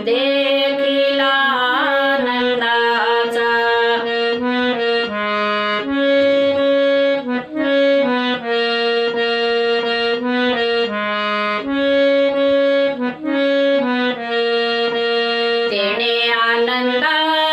देखिला आनंदाचा. तेने आनंदा